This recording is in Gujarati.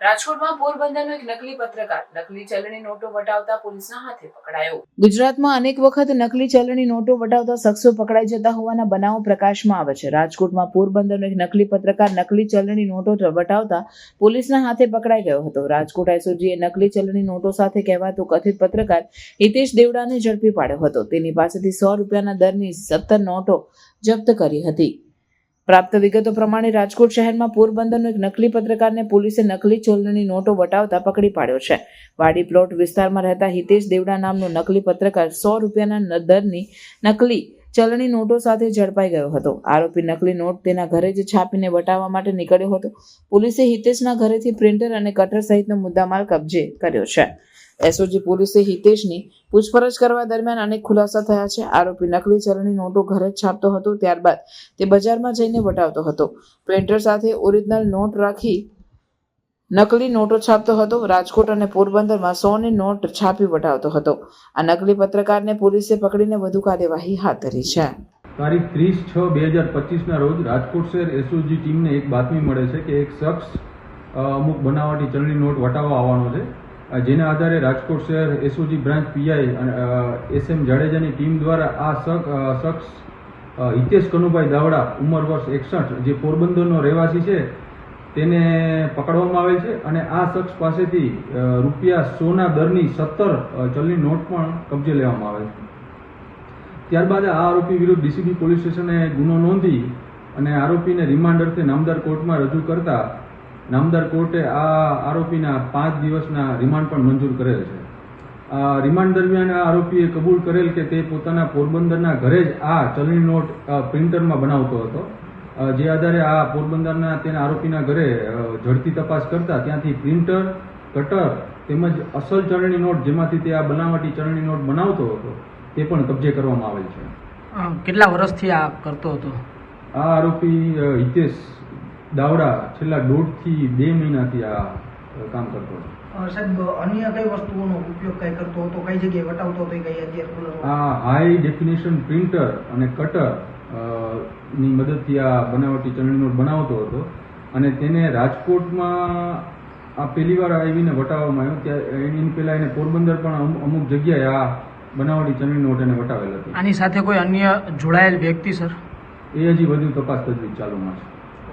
રાજકોટમાં પોરબંદરનો એક નકલી પત્રકાર નકલી ચલણી નોટો વટાવતા પોલીસના હાથે પકડાયો. ગુજરાતમાં અનેક વખત નકલી ચલણી નોટો વટાવતા શખ્સો પકડાઈ જતા હોવાના બનાવો પ્રકાશમાં આવે છે. રાજકોટમાં પોરબંદરનો એક નકલી પત્રકાર નકલી ચલણી નોટો વટાવતા પોલીસના હાથે પકડાઈ ગયો હતો. રાજકોટ એસઓજીએ નકલી ચલણી નોટો સાથે કહેવાતો કથિત પત્રકાર હિતેશ દેવડાને ઝડપી પાડ્યો હતો. તેની પાસેથી સો રૂપિયાના દરની સત્તર નોટો જપ્ત કરી હતી. પ્રાપ્ત વિગતો પ્રમાણે રાજકોટ શહેરમાં પોરબંદરનો એક નકલી પત્રકારને પોલીસે નકલી ચલણી નોટો વટાવતા પકડી પાડ્યો છે. વાડી પ્લોટ વિસ્તારમાં રહેતા હિતેશ દેવડા નામનો નકલી પત્રકાર સો રૂપિયાના દરની નકલી ચલણી નોટો સાથે ઝડપાઈ ગયો હતો. આરોપી નકલી નોટ તેના ઘરે જ છાપીને વટાવવા માટે નીકળ્યો હતો. પોલીસે હિતેશના ઘરેથી પ્રિન્ટર અને કટર સહિતનો મુદ્દામાલ કબજે કર્યો છે. એસઓજી પોલીસે હિતેશની પૂછપરછ કરવા દરમિયાન અનેક ખુલાસા થયા છે. આરોપી નકલી ચલણી નોટો ઘરે જ છાપતો હતો, ત્યારબાદ તે બજારમાં જઈને વટાવતો હતો. પ્રિન્ટર સાથે ઓરિજિનલ નોટ રાખી નકલી નોટો છાપતો હતો, રાજકોટ અને પોરબંદરમાં સોની નોટ છાપી વટાવતો હતો. આ નકલી પત્રકારને પોલીસે પકડીને વધુ કાર્યવાહી હાથ ધરી છે. તારીખ ત્રીસ છ બે હજાર પચીસના રોજ રાજકોટ શહેર એસઓજી ટીમને એક બાતમી મળે છે કે એક શખ્સ અમુક બનાવટી ચલણી નોટ વટાવવા આવવાનો છે. જેના આધારે રાજકોટ શહેર એસઓજી બ્રાન્ચ પીઆઈ અને એસ એમ જાડેજાની ટીમ દ્વારા આ શખ- શખ્સ હિતેશ કનુભાઈ દાવડા, ઉંમર વર્ષ એકસઠ, જે પોરબંદરનો રહેવાસી છે તેને પકડવામાં આવેલ છે અને આ શખ્સ પાસેથી રૂપિયા સોના દરની સત્તર ચલણી નોટ પણ કબજે લેવામાં આવે છે. ત્યારબાદ આ આરોપી વિરુદ્ધ ડીસીબી પોલીસ સ્ટેશને ગુનો નોંધી અને આરોપીને રિમાન્ડ અર્થે નામદાર કોર્ટમાં રજૂ કરતા નામદાર કોર્ટે આ આરોપીના પાંચ દિવસના રિમાન્ડ પણ મંજૂર કરેલ છે. રિમાન્ડ દરમિયાન આ આરોપીએ કબૂલ કરેલ કે તે પોતાના પોરબંદરના ઘરે જ આ ચલણી નોટ પ્રિન્ટરમાં બનાવતો હતો. જે આધારે આ પોરબંદરના તેના આરોપીના ઘરે ઝડપી તપાસ કરતા ત્યાંથી પ્રિન્ટર કટર તેમજ અસલ ચલણી નોટ જેમાંથી તે આ બનાવટી ચલણી નોટ બનાવતો હતો તે પણ કબજે કરવામાં આવેલ છે. કેટલા વર્ષથી આ કરતો હતો? આ આરોપી હિતેશ દાવડા છેલ્લા દોઢથી બે મહિનાથી આ કામ કરતો હતો. સાહેબ અન્ય કઈ વસ્તુઓનો ઉપયોગ કઈ કરતો હતો? કઈ જગ્યાએ વટાવતો હતો કઈ અત્યારે આ હાઈ ડેફિનેશન પ્રિન્ટર અને કટર ની મદદથી આ બનાવટી ચલણી નોટ બનાવતો હતો. અને તેને રાજકોટમાં આ પહેલી વાર આવીને વટાવવામાં આવ્યો. ત્યારે એની પહેલા એને પોરબંદર પણ અમુક- અમુક જગ્યાએ આ બનાવટી ચલણી નોટ એને વટાવેલ હતી. આની સાથે કોઈ અન્ય જોડાયેલ વ્યક્તિ સર? એ હજી વધુ તપાસ તજવીજ ચાલુમાં છે.